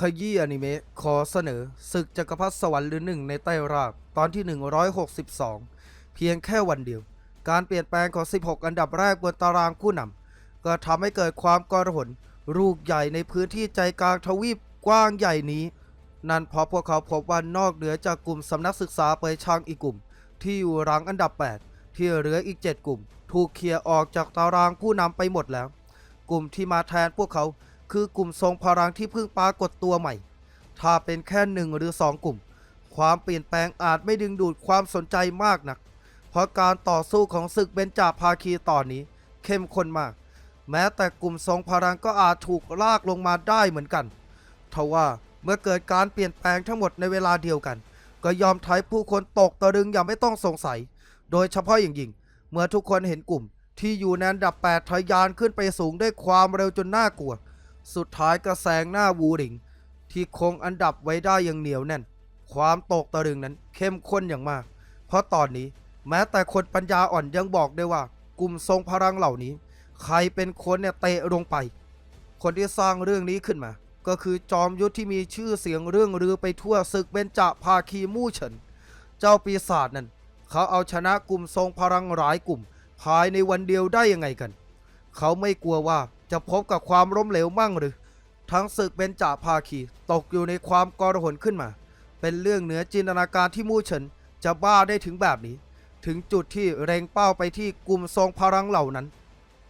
ขยี้อนิเมะขอเสนอศึกจักรพรรดิสวรรค์หรือหนึ่งในใต้รากตอนที่ 162 เพียงแค่วันเดียว การเปลี่ยนแปลงของ 16 อันดับแรกบนตารางผู้นำก็ทำให้เกิดความกระหนลูกใหญ่ในพื้นที่ใจกลางทวีปกว้างใหญ่นี้ นั่นเพราะพวกเขาพบว่านอกเหนือจากกลุ่มสำนักศึกษาเปยชางอีกกลุ่ม ที่อยู่รังอันดับ 8 ที่เหลืออีก 7 กลุ่ม ถูกเคลียร์ออกจากตารางผู้นำไปหมดแล้ว กลุ่มที่มาแทนพวกเขา คือกลุ่มทรงพลังที่เพิ่งปรากฏตัวใหม่ ถ้าเป็นแค่หนึ่งหรือสองกลุ่ม ความเปลี่ยนแปลงอาจไม่ดึงดูดความสนใจมากนัก เพราะการต่อสู้ของศึกเบญจาภาคีตอนนี้ เข้มข้นมาก แม้แต่กลุ่มทรงพลังก็อาจถูกลากลงมาได้เหมือนกันทว่าเมื่อเกิดการเปลี่ยนแปลงทั้งหมดในเวลาเดียวกัน ก็ยอมทายผู้คนตกตะลึงอย่างไม่ต้องสงสัย โดยเฉพาะอย่างยิ่ง เมื่อทุกคนเห็นกลุ่มที่อยู่ในอันดับ 8 ทะยานขึ้นไปสูงด้วยความเร็วจนน่ากลัว สุดท้ายก็แซงหน้าวูริง ที่คงอันดับไว้ได้อย่างเหนียวแน่น ความตกตะลึงนั้นเข้มข้นอย่างมาก เพราะตอนนี้แม้แต่คนปัญญาอ่อนยังบอกได้ว่ากลุ่มทรงพลังเหล่านี้ ใครเป็นคนเนี่ยเตะลงไป คนที่สร้างเรื่องนี้ขึ้นมา ก็คือจอมยุทธที่มีชื่อเสียงเรื่องลือไปทั่วศึกเบญจภาคีมู่เฉิน เจ้าปีศาจนั่นเขาเอาชนะกลุ่มทรงพลังหลายกลุ่ม ภายในวันเดียวได้ยังไงกัน เขาไม่กลัวว่า จะพบกับความล้มเหลวมั่งหรือ ทั้งศึกเบญจภาคี ตกอยู่ในความกรหนขึ้นมา เป็นเรื่องเหนือจินตนาการที่มู่เฉินจะบ้าได้ถึงแบบนี้ ถึงจุดที่เร่งเป้าไปที่กลุ่มทรงพลังเหล่านั้น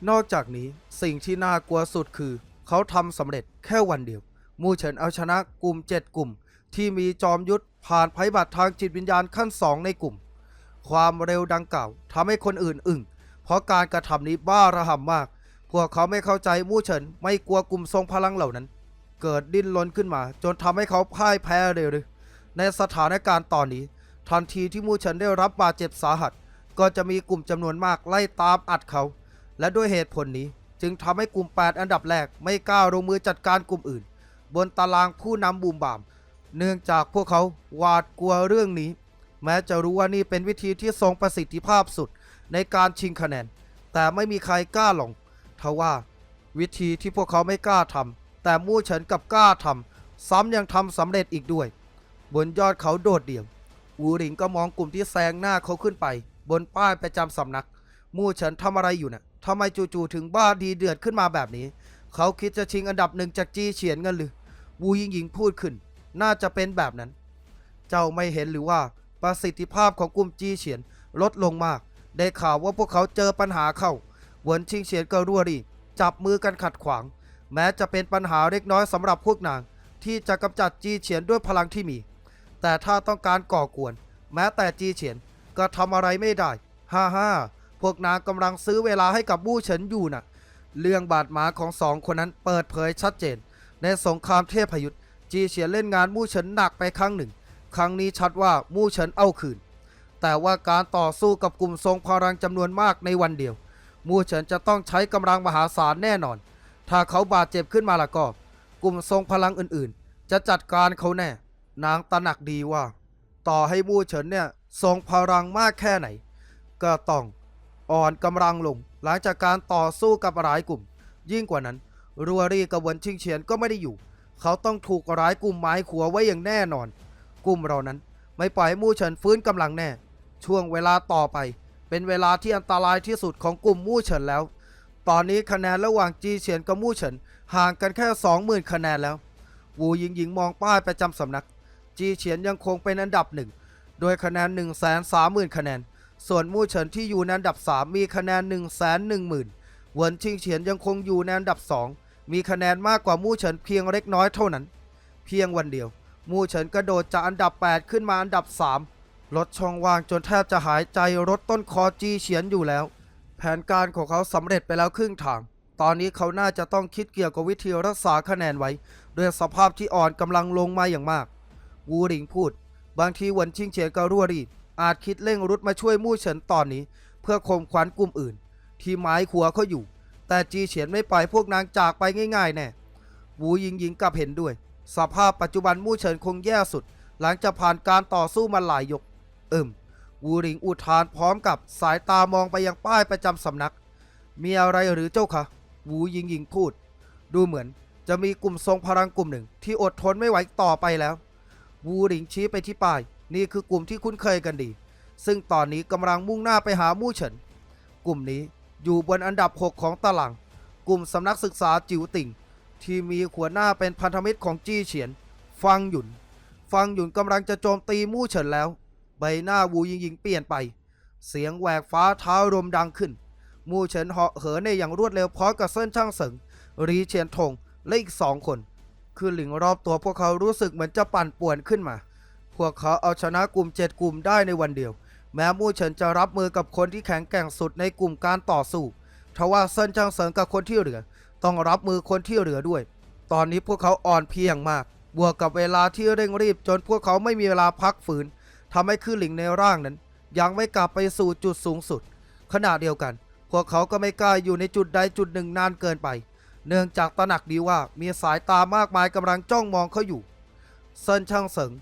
นอกจากนี้สิ่งที่น่ากลัวสุดคือ เขาทำสำเร็จแค่วันเดียว มู่เฉินเอาชนะกลุ่มเจ็ดกลุ่ม ที่มีจอมยุทธผ่านภัยบัตรทางจิตวิญญาณขั้นสองในกลุ่ม ความเร็วดังกล่าวทำให้คนอื่นอึ้งเพราะการกระทำนี้บ้าระห่ำมาก พวกเขาไม่เข้าใจมู่เฉินไม่กลัวกลุ่มทรงพลังเหล่านั้น เกิดดิ้นรนขึ้นมา จนทำให้เขาพ่ายแพ้เลยหรือในสถานการณ์ตอนนี้ ทันทีที่มู่เฉินได้รับบาดเจ็บสาหัส ก็จะมีกลุ่มจำนวนมากไล่ตามอัดเขา และด้วยเหตุผลนี้จึงทำให้กลุ่ม 8 อันดับแรกไม่กล้าลงมือจัดการกลุ่มอื่น บนตารางผู้นำบูมบาม เนื่องจากพวกเขาหวาดกลัวเรื่องนี้ แม้จะรู้ว่านี่เป็นวิธีที่ทรงประสิทธิภาพสุดในการชิงคะแนน แต่ไม่มีใครกล้าลง ทว่า วิธีที่พวกเขาไม่กล้าทำแต่มู่เฉินกับกล้าทำซ้ำยังทำสำเร็จอีกด้วย บนยอดเขาโดดเดี่ยววูหริงก็มองกลุ่มที่แซงหน้าเขาขึ้นไป บนป้ายประจำสำนัก มู่เฉินทำอะไรอยู่นะ่ะทำไมจู่ๆถึงบ้าดีเดือดขึ้นมาแบบนี้ เขาคิดจะชิงอันดับหนึ่งจากจีเฉียนเงินหรือวูยิงหญิงพูดขึ้น น่าจะเป็นแบบนั้น เจ้าไม่เห็นหรือว่าประสิทธิภาพของกลุ่มจีเฉียนลดลงมาก ได้ข่าวว่าพวกเขาเจอปัญหาเข้า หวนชิงเฉียนก็รั่วรีจับมือกันขัดขวาง แม้จะเป็นปัญหาเล็กน้อยสำหรับพวกนาง ที่จะกำจัดจีเฉียนด้วยพลังที่มี แต่ถ้าต้องการก่อกวน แม้แต่จีเฉียนก็ทำอะไรไม่ได้ฮ่าฮ่าพวกนางกำลังซื้อเวลาให้กับมู่เฉินอยู่น่ะ เรื่องบาดหมางของสองคนนั้นเปิดเผยชัดเจน ในสงครามเทพยุทธ์จีเฉียนเล่นงานมู่เฉินหนักไปครั้งหนึ่ง ครั้งนี้ชัดว่ามู่เฉินเอาคืน แต่ว่าการต่อสู้กับกลุ่มทรงพลังจำนวนมากในวันเดียว มู่เฉินจะต้องใช้กำลังมหาศาลแน่นอน ถ้าเขาบาดเจ็บขึ้นมาละก็ กลุ่มทรงพลังอื่นๆ จะจัดการเขาแน่ นางตระหนักดีว่า ต่อให้มู่เฉินเนี่ยทรงพลังมากแค่ไหน ก็ต้องอ่อนกำลังลง หลังจากการต่อสู้กับหลายกลุ่ม ยิ่งกว่านั้น รัวรี่กับวนชิงเฉียนก็ไม่ได้อยู่ เขาต้องถูกร้ายกลุ่มไม้ขัวไว้อย่างแน่นอน กลุ่มเรานั้น ไม่ปล่อยให้มู่เฉินฟื้นกำลังแน่ ช่วงเวลาต่อไป เป็นเวลาที่อันตรายที่สุดของกลุ่มมู่เฉินแล้ว ตอนนี้คะแนนระหว่างจีเฉียนกับมู่เฉินห่างกันแค่ 20,000 คะแนนแล้ว วูหยิงหญิงมองป้ายประจำสำนัก จีเฉียนยังคงเป็นอันดับหนึ่งโดยคะแนน 1 3 0 0 0 0 คะแนน ส่วนมู่เฉินที่อยู่ในอันดับ 3 มีคะแนน 1 1 0 0 0 0เหวินชิงเฉียนยังคงอยู่ในอันดับ 2 มีคะแนนมากกว่ามู่เฉินเพียงเล็กน้อยเท่านั้น เพียงวันเดียว มู่เฉินกระโดดจากอันดับ 8 ขึ้นมาอันดับ 3 ลดช่องว่างจนแทบจะหายใจรถต้นคอจีเฉียนอยู่แล้ว แผนการของเขาสำเร็จไปแล้วครึ่งทาง ตอนนี้เขาน่าจะต้องคิดเกี่ยวกับวิธีรักษาคะแนนไว้ด้วยสภาพที่อ่อนกำลังลงมาอย่างมาก วูหริงพูด บางทีหวนชิงเฉียนก็รั่วรีอาจคิดเร่งรุดมาช่วยมู่เฉินตอนนี้ เพื่อข่มขวัญกลุ่มอื่น ที่หมายขัวเขาอยู่ แต่จีเฉียนไม่ปล่อยพวกนางจากไปง่ายๆแน่วูยิงหญิงกับเห็นด้วย สภาพปัจจุบันมู่เฉินคงแย่สุด หลังจากผ่านการต่อสู้มาหลายยก เอิมวูหริงอุทานพร้อมกับสายตามองไปยังป้ายประจำสำนัก มีอะไรหรือเจ้าคะวูยิงหญิงพูด ดูเหมือนจะมีกลุ่มทรงพลังกลุ่มหนึ่ง ที่อดทนไม่ไหวต่อไปแล้ว วูหลิงชี้ไปที่ป้าย นี่คือกลุ่มที่คุ้นเคยกันดี ซึ่งตอนนี้กำลังมุ่งหน้าไปหามู่เฉิน กลุ่มนี้อยู่บนอันดับ 6 ของตาราง กลุ่มสำนักศึกษาจิ๋วติ่ง ที่มีหัวหน้าเป็นพันธมิตรของจี้เฉียน ฟังหยุน ฟังหยุนกำลังจะโจมตีมู่เฉินแล้ว ใบหน้าวูยิงยิงเปลี่ยนไป เสียงแหวกฟ้าเท้าลมดังขึ้น มู่เฉินเหาะเหินในอย่างรวดเร็วพร้อมกับเส้นช่างเสิงรีเฉียนทงและอีกสองคน คือหลิงรอบตัวพวกเขารู้สึกเหมือนจะปั่นป่วนขึ้นมา พวกเขาเอาชนะกลุ่มเจ็ดกลุ่มได้ในวันเดียว แม้มู่เฉินจะรับมือกับคนที่แข็งแกร่งสุดในกลุ่มการต่อสู้ทว่าเซินจางเสิงกับคนที่เหลือ ต้องรับมือคนที่เหลือด้วย ตอนนี้พวกเขาอ่อนเพียงมาก บวกกับเวลาที่เร่งรีบจนพวกเขาไม่มีเวลาพักฝืน ทำให้คือหลิงในร่างนั้น ยังไม่กลับไปสู่จุดสูงสุด ขณะเดียวกัน พวกเขาก็ไม่กล้าอยู่ในจุดใดจุดหนึ่งนานเกินไป เนื่องจากตระหนักดีว่ามีสายตามากมายกำลังจ้องมองเขาอยู่เซินช่างเสิง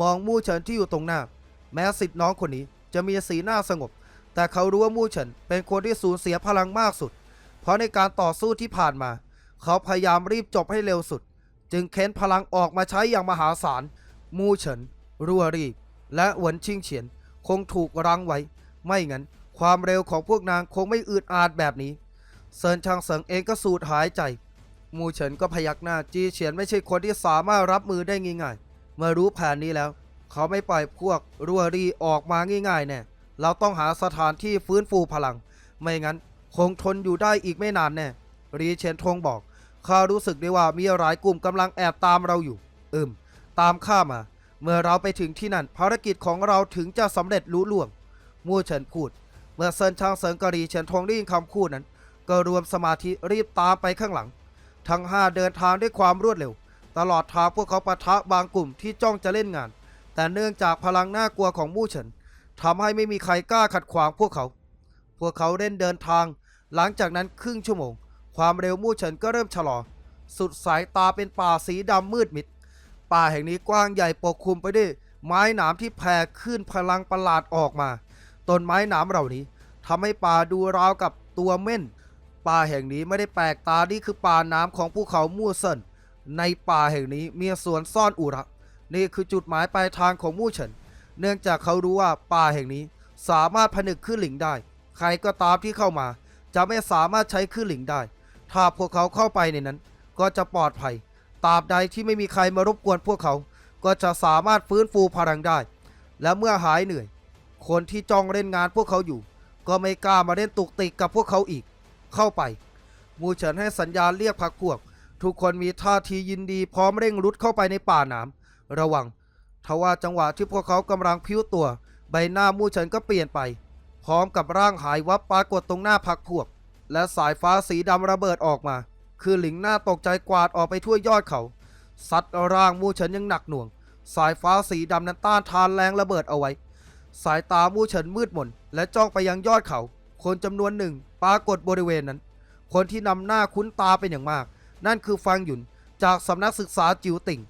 มองมู่เฉินที่อยู่ตรงหน้า แม้สิทธิ์น้องคนนี้จะมีสีหน้าสงบ แต่เขารู้ว่ามู่เฉินเป็นคนที่สูญเสียพลังมากสุด เพราะในการต่อสู้ที่ผ่านมา เขาพยายามรีบจบให้เร็วสุด จึงเค้นพลังออกมาใช้อย่างมหาศาล มู่เฉิน รัวรีบ และหวนชิงเฉียนคงถูกรั้งไว้ ไม่งั้น ความเร็วของพวกนางคงไม่อืดอาดแบบนี้ เซินชางเสิงเองก็สูดหายใจ มูเฉินก็พยักหน้าจีเฉียนไม่ใช่คนที่สามารถรับมือได้ง่ายๆ เมื่อรู้แผนนี้แล้ว เขาไม่ปล่อยพวกรัวรีออกมาง่ายๆแน่เราต้องหาสถานที่ฟื้นฟูพลัง ไม่งั้น คงทนอยู่ได้อีกไม่นานแน่รีเชนทงบอกข้ารู้สึกได้ว่ามีหลายกลุ่มกำลังแอบตามเราอยู่ อืม ตามข้ามา เมื่อเราไปถึงที่นั่นภารกิจของเราถึงจะสำเร็จลุล่วง มู่เฉินพูด เมื่อเซินชางเสิงกะรีเฉินทงได้ยินคำพูดนั้น ก็รวมสมาธิรีบตามไปข้างหลัง ทั้งห้าเดินทางด้วยความรวดเร็ว ตลอดทางพวกเขาปะทะบางกลุ่มที่จ้องจะเล่นงาน แต่เนื่องจากพลังน่ากลัวของมู่เฉินทำให้ไม่มีใครกล้าขัดขวางพวกเขา พวกเขาเล่นเดินทาง หลังจากนั้นครึ่งชั่วโมง ความเร็วมู่เฉินก็เริ่มชะลอ สุดสายตาเป็นป่าสีดำมืดมิด ป่าแห่งนี้กว้างใหญ่ปกคลุมไปด้วยไม้หนามที่แผ่ขึ้นพลังประหลาดออกมา ต้นไม้หนามเหล่านี้ทำให้ป่าดูราวกับตัวเม่น ป่าแห่งนี้ไม่ได้แปลกตา นี่คือป่าน้ำของภูเขามู่เซินในป่าแห่งนี้มีสวนซ่อนอุระ นี่คือจุดหมายปลายทางของมู่เฉิน เนื่องจากเขารู้ว่าป่าแห่งนี้สามารถผนึกขึ้นหลิงได้ ใครก็ตามที่เข้ามา จะไม่สามารถใช้ขึ้นหลิงได้ ถ้าพวกเขาเข้าไปในนั้น ก็จะปลอดภัย ตราบใดที่ไม่มีใครมารบกวนพวกเขา ก็จะสามารถฟื้นฟูพลังได้ และเมื่อหายเหนื่อย คนที่จ้องเล่นงานพวกเขาอยู่ ก็ไม่กล้ามาเล่นตุกติกกับพวกเขาอีก เข้าไป มูเฉินให้สัญญาณเรียกพักพวก ทุกคนมีท่าทียินดีพร้อมเร่งรุดเข้าไปในป่าหนามระวังทว่าจังหวะที่พวกเขากำลังพิ้วตัว ใบหน้ามูเฉินก็เปลี่ยนไป พร้อมกับร่างหายวับปรากฏตรงหน้าพักพวก และสายฟ้าสีดำระเบิดออกมา คือหลิงหน้าตกใจกวาดออกไปทั่วยอดเขาซัดร่างมูเฉินยังหนักหน่วง สายฟ้าสีดำนั้นต้านทานแรงระเบิดเอาไว้ สายตามูเฉินมืดมนและจ้องไปยังยอดเขา คนจำนวนหนึ่งปรากฏบริเวณนั้น คนที่นำหน้าคุ้นตาเป็นอย่างมาก นั่นคือฟังหยุนจากสำนักศึกษาจิวติ่ง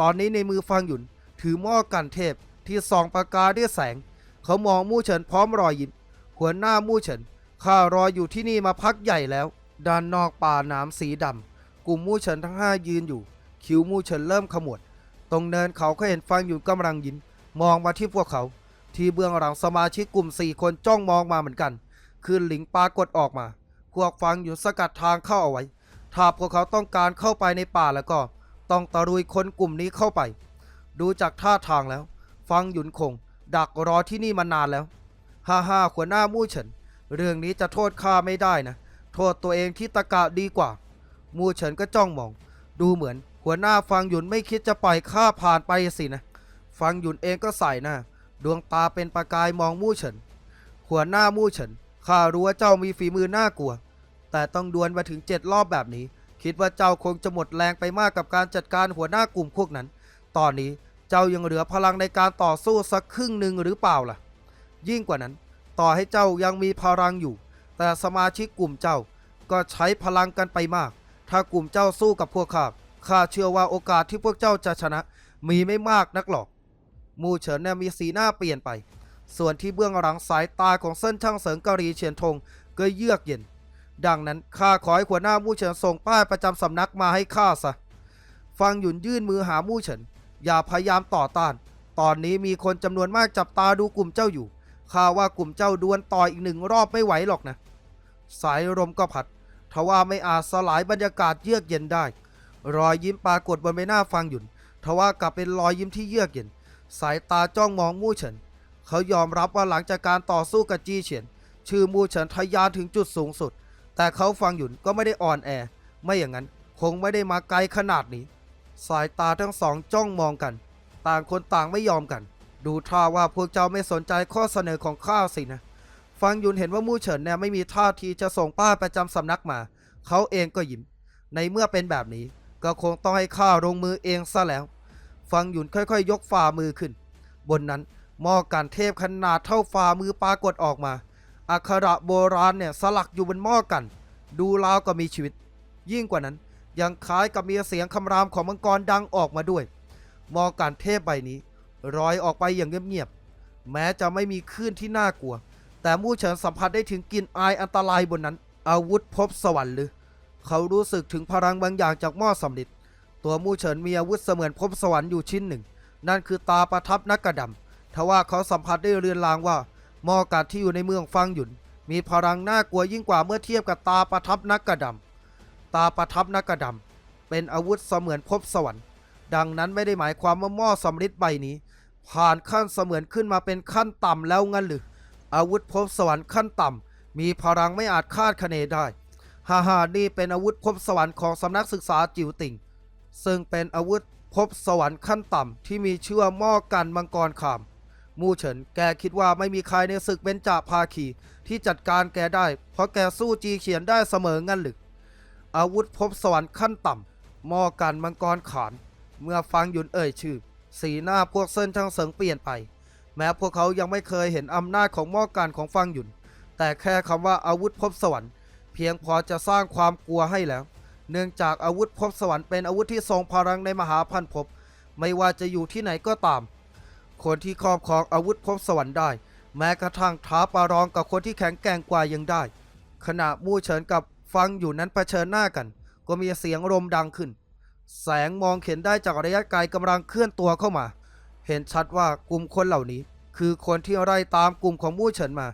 ตอนนี้ในมือฟังหยุนถือหม้อกันเทพที่ส่องประกาด้วยแสง เขามองมู่เฉินพร้อมรอยยิ้มหัวหน้ามู่เฉินข้ารออยู่ที่นี่มาพักใหญ่แล้ว ด้านนอกป่าน้ำสีดำกลุ่มมู่เฉินทั้งห้ายืนอยู่ คิ้วมู่เฉินเริ่มขมวด ตรงเนินเขาเขาเห็นฟังหยุนกำลังยิ้มมองมาที่พวกเขา ที่เบื้องหลังสมาชิกกลุ่มสี่คนจ้องมองมาเหมือนกัน คือหลิงปากฏออกมา พวกฟังอยู่สกัดทางเข้าเอาไว้ ถ้าพวกเขาต้องการเข้าไปในป่าแล้วก็ ต้องตะรุยคนกลุ่มนี้เข้าไป ดูจากท่าทางแล้ว ฟังหยุนคง ดักรอที่นี่มานานแล้ว ฮ่าฮ่าหัวหน้ามู่เฉิน เรื่องนี้จะโทษข้าไม่ได้นะ โทษตัวเองที่ตะกะดีกว่า มูเฉินก็จ้องมอง ดูเหมือน หัวหน้าฟังหยุนไม่คิดจะปล่อยข้าผ่านไปสินะ ฟังหยุนเองก็ใส่หน้า ดวงตาเป็นประกายมองมู่เฉิน หัวหน้ามู่เฉิน ข้ารู้ว่าเจ้ามีฝีมือน่ากลัว แต่ต้องดวลมาถึงเจ็ดรอบแบบนี้ คิดว่าเจ้าคงจะหมดแรงไปมากกับการจัดการหัวหน้ากลุ่มพวกนั้น ตอนนี้เจ้ายังเหลือพลังในการต่อสู้สักครึ่งหนึ่งหรือเปล่าล่ะ ยิ่งกว่านั้น ต่อให้เจ้ายังมีพลังอยู่ แต่สมาชิกกลุ่มเจ้าก็ใช้พลังกันไปมาก ถ้ากลุ่มเจ้าสู้กับพวกข้า ข้าเชื่อว่าโอกาสที่พวกเจ้าจะชนะ มีไม่มากนักหรอก มูเฉินเนี่ยมีสีหน้าเปลี่ยนไป ส่วนที่เบื้องหลังสายตาของเส้นช่างเสริงกะหรีเฉียนทงก็เยือกเย็น ดังนั้นข้าขอให้หัวหน้ามู่เฉินส่งป้ายประจำสำนักมาให้ข้าซะ ฟังหยุนยื่นมือหามู่เฉิน อย่าพยายามต่อต้าน ตอนนี้มีคนจำนวนมากจับตาดูกลุ่มเจ้าอยู่ ข้าว่ากลุ่มเจ้าดวลต่ออีกหนึ่งรอบไม่ไหวหรอกนะ สายลมก็ผัด ทว่าไม่อาจสลายบรรยากาศเยือกเย็นได้ รอยยิ้มปรากฏบนใบหน้าฟังหยุน ทว่ากลับเป็นรอยยิ้มที่เยือกเย็น สายตาจ้องมองมู่เฉิน เขายอมรับว่าหลังจากการต่อสู้กับจีเฉียน ชื่อมู่เฉินทะยานถึงจุดสูงสุด แต่เขาฟังหยุนก็ไม่ได้อ่อนแอ ไม่อย่างนั้นคงไม่ได้มาไกลขนาดนี้ สายตาทั้งสองจ้องมองกัน ต่างคนต่างไม่ยอมกัน ดูท่าว่าพวกเจ้าไม่สนใจข้อเสนอของข้าสินะ ฟังยุนเห็นว่ามู่เฉินเนี่ยไม่มีท่าทีจะส่งป้าประจำสำนักมา เขาเองก็ยิ้ม ในเมื่อเป็นแบบนี้ ก็คงต้องให้ข้าลงมือเองซะแล้ว ฟังหยุนค่อยๆ ยกฝ่ามือขึ้น บนนั้นหม้อกันเทพขนาดเท่าฝ่ามือปรากฏออกมา อักขระโบราณเนี่ยสลักอยู่บนหม้อกัน ดูราวก็มีชีวิต ยิ่งกว่านั้นยังคล้ายกับมีเสียงคำรามของมังกรดังออกมาด้วยหม้อกันเทพใบนี้ลอยออกไปอย่างเงียบๆแม้จะไม่มีคลื่นที่น่ากลัว แต่มู่เฉินสัมผัสได้ถึงกลิ่นอายอันตรายบนนั้น อาวุธพบสวรรค์หรือ เขารู้สึกถึงพลังบางอย่างจากหม้อสำลิดตัวมู่เฉินมีอาวุธเสมือนพบสวรรค์อยู่ชิ้นหนึ่ง นั่นคือตาประทับนักกระดำทว่าเขาสัมผัสได้เรือนลางว่าหม้อกาดที่อยู่ในเมืองฟังหยุน มีพลังน่ากลัวยิ่งกว่าเมื่อเทียบกับตาประทับนักกระดำตาประทับนักกระดำเป็นอาวุธเสมือนพบสวรรค์ ดังนั้นไม่ได้หมายความว่าหม้อสำลิดใบนี้ ผ่านขั้นเสมือนขึ้นมาเป็นขั้นต่ำแล้วงั้นหรือ อาวุธพบสวรรค์ขั้นต่ำ มีพลังไม่อาจคาดคะเนได้ฮ่าฮ่านี่เป็นอาวุธพบสวรรค์ของสำนักศึกษาจิวติ่ง ซึ่งเป็นอาวุธพบสวรรค์ขั้นต่ำ ที่มีชื่อว่าหม้อกันมังกรขาม มู่เฉินแกคิดว่าไม่มีใครในศึกเบญจาภาคีที่จัดการแกได้ เพราะแกสู้จีเขียนได้เสมองั้นหรืออาวุธพบสวรรค์ขั้นต่ำหม้อกันมังกรขาน เมื่อฟังหยุนเอ่ยชื่อ สีหน้าพวกเซินช่างเสิงเปลี่ยนไป แม้พวกเขายังไม่เคยเห็นอำนาจของมอการของฟังหยุน แต่แค่คำว่าอาวุธพบสวรรค์ เพียงพอจะสร้างความกลัวให้แล้ว เนื่องจากอาวุธพบสวรรค์เป็นอาวุธที่ทรงพลังในมหาพันภพไม่ว่าจะอยู่ที่ไหนก็ตาม คนที่ครอบครองอาวุธพบสวรรค์ได้ แม้กระทั่งท้าปารองกับคนที่แข็งแกร่งกว่ายังได้ ขณะมู่เฉินกับฟังอยู่นั้นเผชิญหน้ากัน ก็มีเสียงลมดังขึ้น แสงมองเห็นได้จากระยะไกลกำลังเคลื่อนตัวเข้ามา เห็นชัดว่ากลุ่มคนเหล่านี้ คือคนที่ไล่ตามกลุ่มของมู่เฉินมา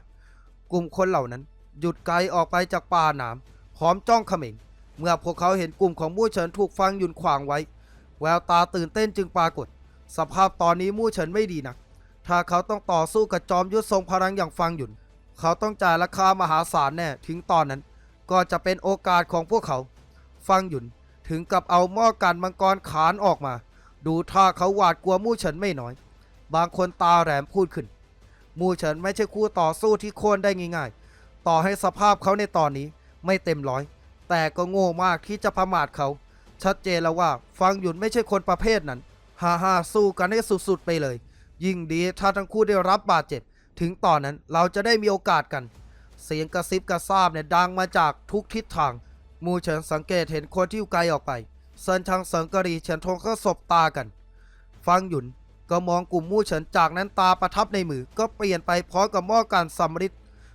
กลุ่มคนเหล่านั้น หยุดไกลออกไปจากป่าหนามพร้อมจ้องเขม็งเมื่อพวกเขาเห็นกลุ่มของมู่เฉินถูกฟังหยุนขวางไว้ แววตาตื่นเต้นจึงปรากฏ สภาพตอนนี้มู่เฉินไม่ดีนัก ถ้าเขาต้องต่อสู้กับจอมยุทธทรงพลังอย่างฟังหยุน เขาต้องจ่ายราคามหาศาลแน่ถึงตอนนั้น ก็จะเป็นโอกาสของพวกเขา ฟังหยุนถึงกับเอาหม้อกันมังกรขานออกมา ดูท่าเขาหวาดกลัวมู่เฉินไม่น้อย บางคนตาแหลมพูดขึ้น มู่เฉินไม่ใช่คู่ต่อสู้ที่โค่นได้ง่ายๆ ต่อให้สภาพเขาในตอนนี้ไม่เต็มร้อย แต่ก็โง่มากที่จะประมาทเขา ชัดเจนแล้วว่าฟังหยุนไม่ใช่คนประเภทนั้นฮ่าฮ่าสู้กันให้สุดๆไปเลย ยิ่งดีถ้าทั้งคู่ได้รับบาดเจ็บ ถึงตอนนั้นเราจะได้มีโอกาสกัน เสียงกระซิบกระซาบเนี่ยดังมาจากทุกทิศทาง มูเฉินสังเกตเห็นคนที่อยู่ไกลออกไป เซินชังเสิงกะรีเฉินทงก็สบตากัน ฟังหยุนก็มองกลุ่มมู่เฉินจากนั้นตาประทับในมือ ก็เปลี่ยนไปพร้อมกับหม้อกันสำริด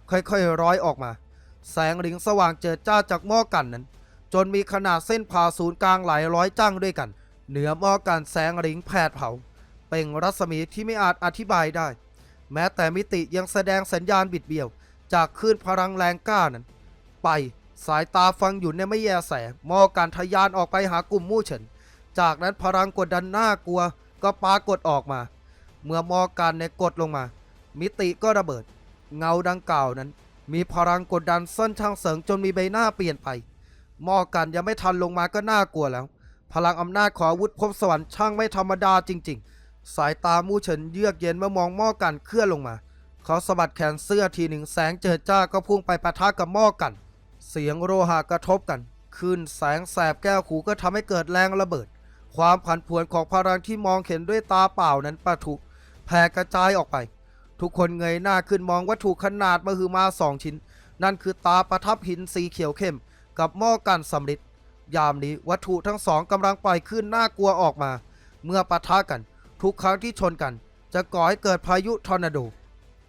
ค่อยๆร้อยออกมา แสงหลิงสว่างเจิดจ้าจากหม้อกันนั้น จนมีขนาดเส้นผ่าศูนย์กลางหลายร้อยจ้างด้วยกัน เหนือหม้อกันแสงหลิงแผดเผา เปล่งรัศมีที่ไม่อาจอธิบายได้ แม้แต่มิติยังแสดงสัญญาณบิดเบี้ยว จากคลื่นพลังแรงกล้านั้น ไป สายตาฟังอยู่ในไม่แยแสมอการทะยานออกไปหากลุ่มมู่เฉิน จากนั้นพลังกดดันน่ากลัว ก็ปรากฏออกมา เมื่อมอการในกดลงมา มิติก็ระเบิด เงาดังกล่าวนั้น มีพลังกดดันส้นช่างเสริงจนมีใบหน้าเปลี่ยนไป มอกันยังไม่ทันลงมาก็น่ากลัวแล้ว พลังอำนาจของอาวุธพบสวรรค์ช่างไม่ธรรมดาจริง ๆ สายตามู่เฉินเยือกเย็นเมื่อมองมอกันเคลื่อนลงมา เขาสะบัดแขนเสื้อทีหนึ่งแสงเจิดจ้าก็พุ่งไปปะทะกับมอกัน เสียงโลหะกระทบกันขึ้นแสงแสบแก้วหูก็ทำให้เกิดแรงระเบิด ความผันผวนของพลังที่มองเห็นด้วยตาเปล่านั้นปะทุแผ่กระจายออกไป ทุกคนเงยหน้าขึ้นมองวัตถุขนาดมหึมาสองชิ้น นั่นคือตาประทับหินสีเขียวเข้ม กับหม้อกันสำริดยามนี้วัตถุทั้งสองกำลังปล่อยขึ้นน่ากลัวออกมา เมื่อปะทะกัน ทุกครั้งที่ชนกัน จะก่อให้เกิดพายุทอร์นาโด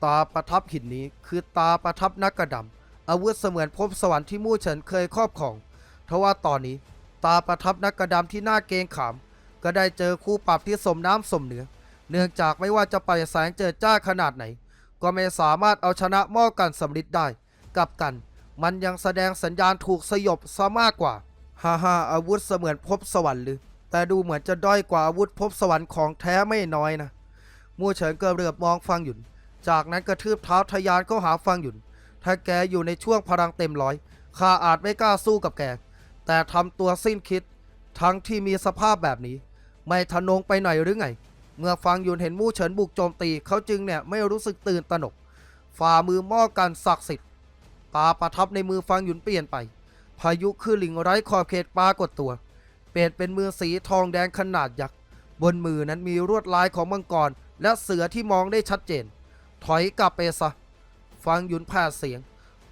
ตาประทับหินนี้คือตาประทับนักกระดำ อาวุธเสมือนภพสวรรค์ที่มู่เฉินเคยครอบครองทว่าตอนนี้ตาประทับนักกระดำที่หน้าเกงขาม ก็ได้เจอคู่ปรับที่สมน้ำสมเนื้อ เนื่องจากไม่ว่าจะไปแสงเจิดจ้าขนาดไหน ก็ไม่สามารถเอาชนะหม้อกันสำลิดได้ กับกัน มันยังแสดงสัญญาณถูกสยบซะมากกว่าฮ่าฮ่าอาวุธเสมือนภพสวรรค์หรือ แต่ดูเหมือนจะด้อยกว่าอาวุธภพสวรรค์ของแท้ไม่น้อยนะมู่เฉินก็เรือบมองฟังหยุน จากนั้นกระทืบเท้าทะยานเข้าหาฟังหยุน ถ้าแกอยู่ในช่วงพลังเต็มร้อยข้าอาจไม่กล้าสู้กับแก แต่ทำตัวสิ้นคิด ทั้งที่มีสภาพแบบนี้ ไม่ทะนงไปหน่อยหรือไง เมื่อฟังหยุนเห็นมู่เฉินบุกโจมตีเขาจึงเนี่ยไม่รู้สึกตื่นตระหนก ฝ่ามือม้อกันศักดิ์สิทธิ์ตาประทับในมือฟังหยุนเปลี่ยนไป พายุคือหลิงไร้ขอบเขตปรากฏตัว เปลี่ยนเป็นมือสีทองแดงขนาดยักษ์บนมือนั้นมีลวดลายของมังกรและเสือที่มองได้ชัดเจน ถอยกลับไปซะ ฟังหยุนแผดเสียง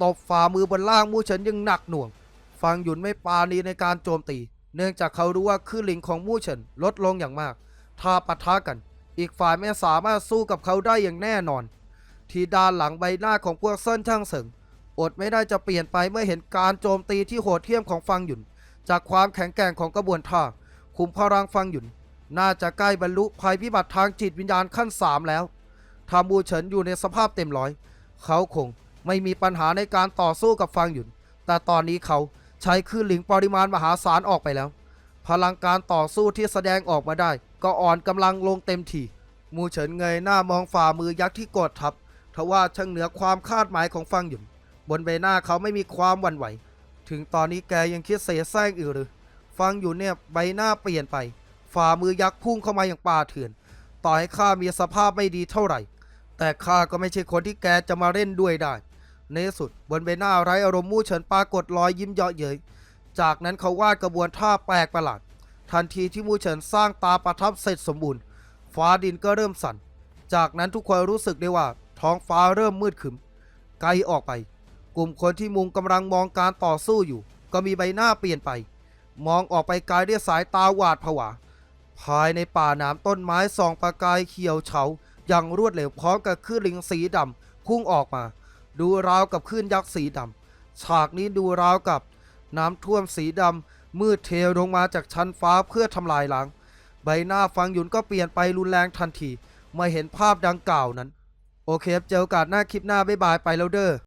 ตบฝ่ามือบนล่างมู่เฉินยังหนักหน่วง ฟังหยุนไม่ปราณีในการโจมตี เนื่องจากเขารู้ว่าคลื่นหลิงของมู่เฉินลดลงอย่างมาก ถ้าปะทะกัน อีกฝ่ายไม่สามารถสู้กับเขาได้อย่างแน่นอน ที่ด้านหลังใบหน้าของพวกเซินช่างเสิงอดไม่ได้จะเปลี่ยนไปเมื่อเห็นการโจมตีที่โหดเหี้ยมของฟังหยุน จากความแข็งแกร่งของกระบวนท่าคุมพลังฟังหยุน น่าจะใกล้บรรลุภัยพิบัติทางจิตวิญญาณขั้นสามแล้ว ถ้ามูเฉินอยู่ในสภาพเต็มร้อย เขาคงไม่มีปัญหาในการต่อสู้กับฟังหยุน แต่ตอนนี้เขาใช้คลื่นหลิงปริมาณมหาศาลออกไปแล้ว พลังการต่อสู้ที่แสดงออกมาได้ ก็อ่อนกำลังลงเต็มทีมูเฉินเงยหน้ามองฝ่ามือยักษ์ที่กดทับทว่าช่างเหนือความคาดหมายของฟังหยุน บนใบหน้าเขาไม่มีความหวั่นไหว ถึงตอนนี้แกยังคิดเสแสร้งอยู่หรือฟังอยู่เนี่ยใบหน้าเปลี่ยนไป ฝ่ามือยักษ์พุ่งเข้ามาอย่างป่าเถื่อน ต่อให้ข้ามีสภาพไม่ดีเท่าไหร่ แต่ข้าก็ไม่ใช่คนที่แกจะมาเล่นด้วยได้ ในที่สุดบนใบหน้าไร้อารมณ์มู่เฉินปรากฏรอยยิ้มเยาะเย้ยจากนั้นเขาวาดกระบวนท่าแปลกประหลาด ทันทีที่มู่เฉินสร้างตาประทับเสร็จสมบูรณ์ ฟ้าดินก็เริ่มสั่น จากนั้นทุกคนรู้สึกได้ว่าท้องฟ้าเริ่มมืดขึมไกลออกไป กลุ่มคนที่มุงกำลังมองการต่อสู้อยู่ ก็มีใบหน้าเปลี่ยนไป มองออกไปไกลด้วยสายตาหวาดผวา ภายในป่าหนามต้นไม้ส่องประกายเขียวเฉา อย่างรวดเร็วพร้อมกับคลื่นลิงสีดำพุ่งออกมา ดูราวกับคลื่นยักษ์สีดำฉากนี้ดูราวกับน้ำท่วมสีดำมืดเทลงมาจากชั้นฟ้าเพื่อทำลายล้างใบหน้าฟังหยุนก็เปลี่ยนไปรุนแรงทันทีเมื่อเห็นภาพดังกล่าวนั้น โอเคเจอโอกาสหน้าคลิปหน้าบ๊ายบายไปแล้วเด้อ